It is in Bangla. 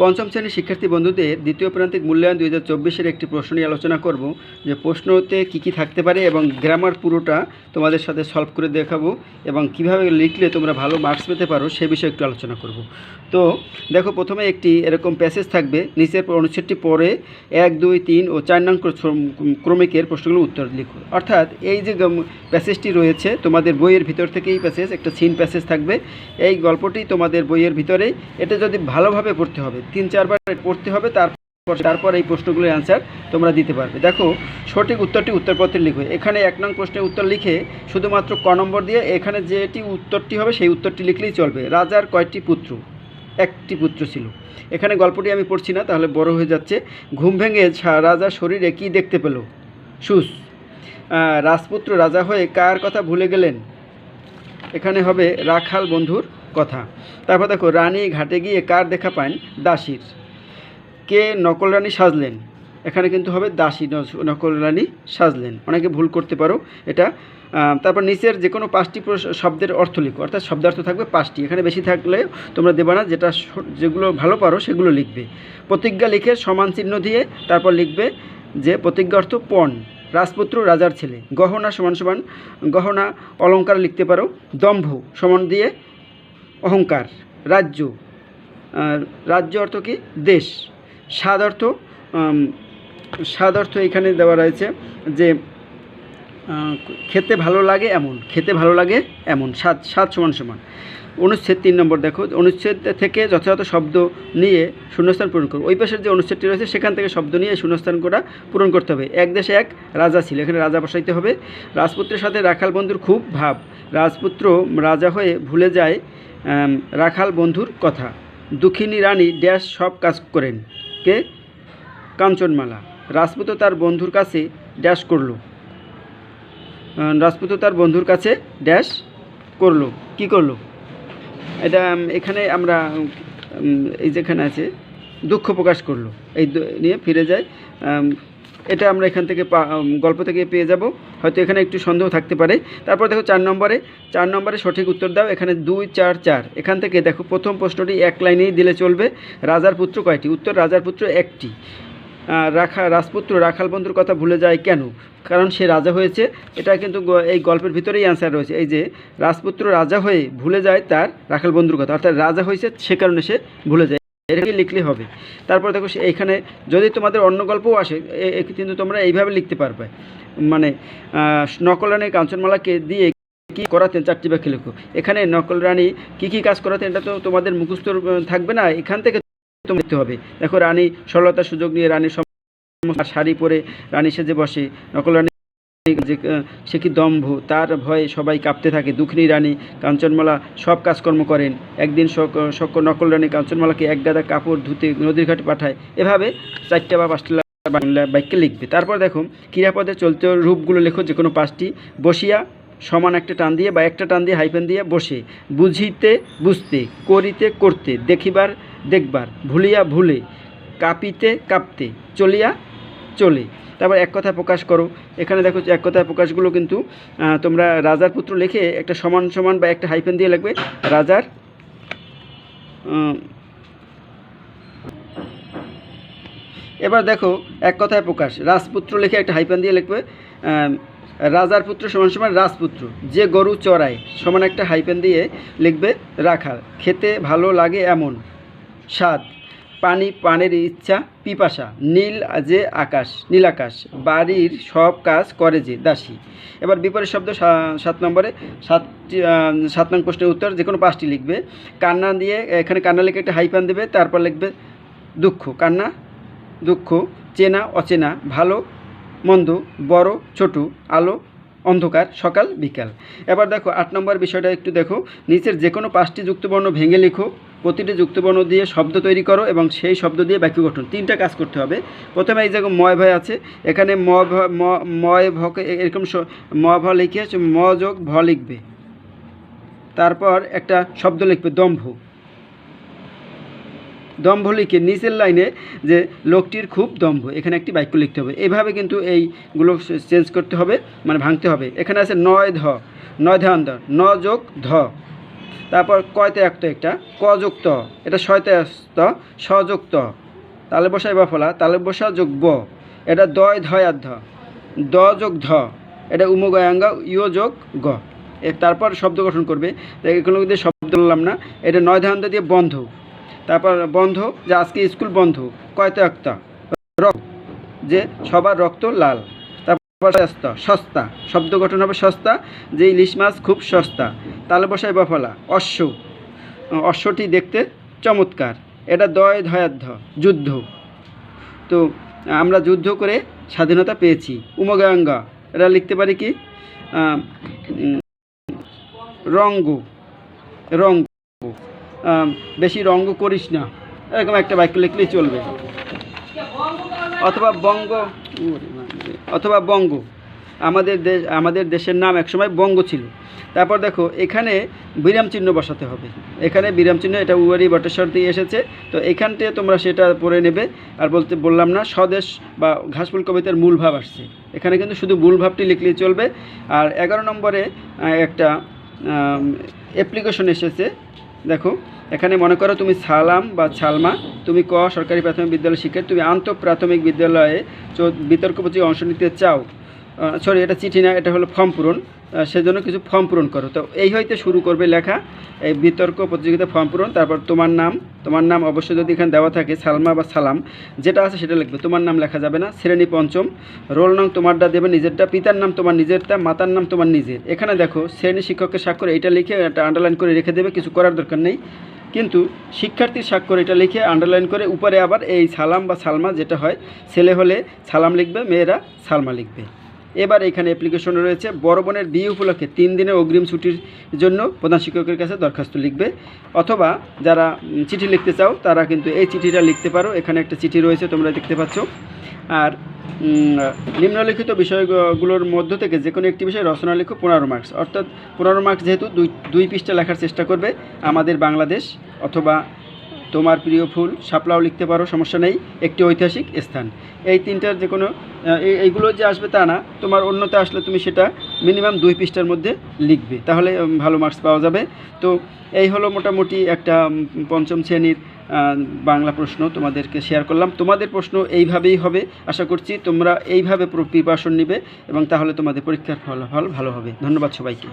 পঞ্চম শ্রেণির শিক্ষার্থী বন্ধুদের দ্বিতীয় প্রান্তিক মূল্যায়ন দুই হাজার চব্বিশের একটি প্রশ্ন নিয়ে আলোচনা করব। যে প্রশ্নতে কী কী থাকতে পারে এবং গ্রামার পুরোটা তোমাদের সাথে সলভ করে দেখাবো এবং কীভাবে লিখলে তোমরা ভালো মার্কস পেতে পারো সে বিষয়ে একটু আলোচনা করব। তো দেখো, প্রথমে একটি এরকম প্যাসেজ থাকবে। নিচের অনুচ্ছেদটি পরে এক, দুই, তিন ও চার নং ক্রমিকের প্রশ্নগুলো উত্তর লিখো। অর্থাৎ এই যে প্যাসেজটি রয়েছে, তোমাদের বইয়ের ভিতর থেকেই প্যাসেজ, একটা সিন প্যাসেজ থাকবে। এই গল্পটি তোমাদের বইয়ের ভিতরেই, এটা যদি ভালোভাবে পড়তে হবে তিন চারবার পড়তে হবে, তারপর তারপর এই প্রশ্নগুলোর অ্যান্সার তোমরা দিতে পারবে। দেখো, সঠিক উত্তরটি উত্তরপত্রে লিখবে এখানে এক নং প্রশ্নের উত্তর লিখে শুধুমাত্র ক নম্বর দিয়ে এখানে যেটি উত্তরটি হবে সেই উত্তরটি লিখলেই চলবে। রাজার কয়টি পুত্র? একটি পুত্র ছিল। এখানে গল্পটি আমি পড়ছি না, তাহলে বড় হয়ে যাচ্ছে। ঘুম ভেঙে রাজার শরীরে কী দেখতে পেল? সুস। রাজপুত্র রাজা হয়ে কার কথা ভুলে গেলেন? এখানে হবে রাখাল বন্ধুর কথা। তারপর দেখো, রানী ঘাটে গিয়ে কার দেখা পান? দাসীর। কে নকল রানী সাজলেন? এখানে কিন্তু হবে দাসী নকল রানী সাজলেন। অনেকে ভুল করতে পারো এটা। তারপর নিচের যে কোনো পাঁচটি শব্দের অর্থ লিখো। অর্থাৎ শব্দার্থ থাকবে পাঁচটি। এখানে বেশি থাকলে তোমরা দেবে না, যেটা যেগুলো ভালো পারো সেগুলো লিখবে। প্রতিজ্ঞা লিখে সমান চিহ্ন দিয়ে তারপর লিখবে যে প্রতিজ্ঞা অর্থ পণ। রাজপুত্র রাজার ছেলে। গহনা সমান সমান, গহনা অলংকার লিখতে পারো। দম্ভ সমান দিয়ে অহংকার, রাজ্য। রাজ্য অর্থ কি? দেশ। স্বাদ অর্থ স্বাদ অর্থ এখানে দেওয়া রয়েছে যে খেতে ভালো লাগে এমন, খেতে ভালো লাগে এমন, স্বাদ স্বাদ সমান সমান। অনুচ্ছেদ তিন নম্বর দেখো, অনুচ্ছেদ থেকে যথাযথ শব্দ নিয়ে শূন্যস্থান পূরণ করো। ওই পাশের যে অনুচ্ছেদটি রয়েছে, সেখান থেকে শব্দ নিয়ে শূন্যস্থান করা পূরণ করতে হবে। এক দেশে এক রাজা ছিল, এখানে রাজা বসাইতে হবে। রাজপুত্রের সাথে রাখাল বন্ধুর খুব ভাব। রাজপুত্র রাজা হয়ে ভুলে যায় রাখাল বন্ধুর কথা। দুঃখিনী রানী ড্যাশ সব কাজ করেন। কে? কাঞ্চনমালা। রাজপুত্র তার বন্ধুর কাছে ড্যাশ করল। আহ, রাজপুত্র তার বন্ধুর কাছে ড্যাশ করল। কি করল? এটা এখানে আমরা এই যেখানে আছে দুঃখ প্রকাশ করল। এই নিয়ে ফিরে যায় এটা আমরা এখান থেকে গল্প থেকে পেয়ে যাব। হয়তো এখানে একটু সন্দেহ থাকতে পারে। তারপর দেখো চার নম্বরে চার নম্বরে সঠিক উত্তর দাও। এখানে দুই, চার চার। এখান থেকে দেখো প্রথম প্রশ্নটি এক লাইনেই দিলে চলবে। রাজার পুত্র কয়টি? উত্তর, রাজার পুত্র একটি। রাখা, রাজপুত্র রাখাল বন্ধুর কথা ভুলে যায় কেন? কারণ সে রাজা হয়েছে। এটা কিন্তু এই গল্পের ভিতরেই অ্যান্সার রয়েছে। এই যে, রাজপুত্র রাজা হয়ে ভুলে যায় তার রাখাল বন্ধুর কথা। অর্থাৎ রাজা হয়েছে সে কারণে সে ভুলে যায়। এটাকে লিখলে হবে। তারপর দেখো এইখানে যদি তোমাদের অন্য গল্পও আসে কিন্তু তোমরা এইভাবে লিখতে পারবে। মানে আহ, নকল রানী কাঞ্চনমালাকে দিয়ে কি করাতেন চারটি ব্যাখ্যা লেখো। এখানে নকল রানী কী কী কাজ করাতেন এটা তো তোমাদের মুখস্থ থাকবে না। এখান থেকে তোমার দেখতে হবে। দেখো রানী সরলতার সুযোগ নিয়ে রানীর শাড়ি পরে রানী সেজে বসে। নকল রানী সে কি দম্ভ? তার ভয়ে সবাই কাঁপতে থাকে। দুঃখিনী রানী কাঞ্চনমালা সব কাজকর্ম করেন। একদিন শক নকল রানী কাঞ্চনমালাকে এক গাদা কাপড় ধুতে নদীর ঘাটে পাঠায়। এভাবে চারটা বা পাঁচটা বাংলা বাক্যে লিখবে। তারপর দেখো ক্রিয়াপদে চলতে রূপগুলো লেখো যে কোনো পাঁচটি। বসিয়া সমান একটা টান দিয়ে বা একটা টান দিয়ে হাইপেন দিয়ে বসে। বুঝিতে, বুঝতে, করিতে, করতে, দেখিবার, দেখবার, ভুলিয়া ভুলে, কাঁপিতে, কাঁপতে, চলিয়া চলে। তারপর এক কথা প্রকাশ করো। এখানে দেখো এক কথা প্রকাশগুলো কিন্তু তোমরা রাজার পুত্র লিখে একটা সমান সমান বা একটা হাইপেন দিয়ে লাগবে রাজার এবার দেখো এক কথায় প্রকাশ। রাজপুত্র লিখে একটা হাইপেন দিয়ে লিখবে রাজার পুত্র সমান সমান রাজপুত্র। যে গরু চড়ায়, সমান একটা হাইপেন দিয়ে লিখবে রাখাল। খেতে ভালো লাগে এমন। স্বাদ। পানি, পানের ইচ্ছা, পিপাসা, নীল যে আকাশ, নীল আকাশ, বাড়ির সব কাজ করে যে দাসী। এবার বিপরীত শব্দ সাত নম্বরে, সাতটি সাত নং প্রশ্নের উত্তর, যে কোনো পাঁচটি লিখবে। কান্না দিয়ে এখানে কান্না লিখে একটা হাইপান দেবে, তারপর লিখবে, দুঃখ। কান্না, দুঃখ, চেনা, অচেনা, ভালো, মন্দ, বড়, ছোট, আলো, অন্ধকার, সকাল, বিকাল। এবার দেখো, আট নম্বর বিষয়টা একটু দেখো। নিচের যে কোনো পাঁচটি যুক্তবর্ণ ভেঙে লিখো। প্রতিটি যুক্তবর্ণ দিয়ে শব্দ তৈরি করো এবং সেই শব্দ দিয়ে বাক্য গঠন। তিনটা কাজ করতে হবে। প্রথমে এই জায়গায় ময় ভয় আছে, এখানে ম ভ- ময় ভকে এরকম ম ভ লিখে ম যোগ ভ লিখবে। তারপর একটা শব্দ লিখবে, দম্ভ। দম্ভ লিখে নিচের লাইনে যে লোকটির খুব দম্ভ, এখানে একটি বাক্য লিখতে হবে। এভাবে কিন্তু এইগুলো চেঞ্জ করতে হবে মানে ভাঙতে হবে। এখানে আছে নয় ধ, নয় ধ্যান দ ন যোগ ধ। তারপর কয়তে একত একটা? কযুক্ত। এটা শয়তে আসত সযুক্ত। তালে বসাই বা ফলা, তালে বসা যোগ ব এটা দয়, ধয় আধ দ যোগ, ধ। এটা উমগয়াঙ্গ ইয় যোগ, গ। তারপর শব্দ গঠন করবে। এগুলো কিন্তু শব্দ বললাম না। এটা নয় ধান্ত দিয়ে বন্ধ। তারপর বন্ধ, যে আজকে স্কুল বন্ধ, কয়তে একটা রক্ত। যে সবার রক্ত লাল। সস্তা সস্তা। শব্দ গঠন হবে সস্তা, যে ইলিশ মাছ খুব সস্তা। তালে বসায় বফলা, অশ্ব। অশ্বটি দেখতে চমৎকার। এটা দয় ধয়াধ্য যুদ্ধ। তো আমরা যুদ্ধ করে স্বাধীনতা পেয়েছি। উমগাঙ্গা, এটা লিখতে পারি কি? রঙ্গ। রঙ্গ। বেশি রঙ্গ করিস না। এরকম একটা বাক্য লিখলেই চলবে। অথবা বঙ্গ অথবা বঙ্গ। আমাদের দেশ আমাদের দেশের নাম একসময় বঙ্গ ছিল। তারপর দেখো, এখানে বিরাম চিহ্ন বসাতে হবে। এখানে বিরাম চিহ্ন, এটা উয়ারি বটেশ্বর দিয়ে এসেছে। তো এখানতে তোমরা সেটা পড়ে নেবে। আর বলতে, বললাম না, স্বদেশ বা ঘাসফুল কবিতার মূল ভাব আসছে। এখানে কিন্তু শুধু মূল ভাবটি লিখলেই চলবে। আর এগারো নম্বরে একটা অ্যাপ্লিকেশন এসেছে। দেখো, এখানে মনে করো তুমি সালাম বা ছালমা তুমি ক সরকারি প্রাথমিক বিদ্যালয় শিক্ষার্থী, তুমি আন্তঃপ্রাথমিক বিদ্যালয়ে বিতর্ক প্রতি অংশ নিতে চাও। সরি এটা চিঠি না, এটা হলো ফর্ম পূরণ। সেজন্য কিছু ফর্ম পূরণ করো। তো এই হইতে শুরু করবে লেখা, এই বিতর্ক প্রতিযোগিতা ফর্ম পূরণ, তারপর তোমার নাম তোমার নাম অবশ্যই যদি এখানে দেওয়া থাকে, সালমা বা সালাম, যেটা আছে সেটা লিখবে। তোমার নাম লেখা যাবে না, শ্রেণি পঞ্চম, রোল নাম তোমারটা দেবে নিজেরটা, পিতার নাম তোমার নিজেরটা, মাতার নাম তোমার নিজের। এখানে দেখো, শ্রেণি শিক্ষকের স্বাক্ষর, এটা লিখে একটা আন্ডারলাইন করে রেখে দেবে, কিছু করার দরকার নেই। কিন্তু শিক্ষার্থীর স্বাক্ষর এটা লিখে আন্ডারলাইন করে উপরে আবার এই সালাম বা সালমা যেটা হয়, ছেলে হলে সালাম লিখবে, মেয়েরা সালমা লিখবে। এবার এখানে অ্যাপ্লিকেশন রয়েছে। বড় বোনের বিয়ে উপলক্ষে তিন দিনের অগ্রিম ছুটির জন্য প্রধান শিক্ষকের কাছে দরখাস্ত লিখবে। অথবা যারা চিঠি লিখতে চাও, তারা কিন্তু এই চিঠিটা লিখতে পারো। এখানে একটা চিঠি রয়েছে, তোমরা দেখতে পাচ্ছ। আর নিম্নলিখিত বিষয়গুলোর মধ্য থেকে যে কোনো একটি বিষয় রচনা লিখো পনেরো মার্কস অর্থাৎ পনেরো মার্কস যেহেতু দুই দুই পৃষ্ঠা লেখার চেষ্টা করবে আমাদের বাংলাদেশ অথবা তোমার প্রিয় ফুল, শাপলাও লিখতে পারো, সমস্যা নেই, একটি ঐতিহাসিক স্থান। এই তিনটার যে কোনো এই- এইগুলো যে আসবে তা না, তোমার অন্যতে আসলে তুমি সেটা মিনিমাম দুই পৃষ্ঠার মধ্যে লিখবে। তাহলে ভালো মার্কস পাওয়া যাবে। তো, এই হলো মোটামুটি একটা পঞ্চম শ্রেণির বাংলা প্রশ্ন তোমাদেরকে শেয়ার করলাম। তোমাদের প্রশ্ন এইভাবেই হবে। আশা করছি তোমরা এইভাবে প্রিপারেশন নিবে এবং তাহলে তোমাদের পরীক্ষার ফলাফল ভালো হবে। ধন্যবাদ সবাইকে।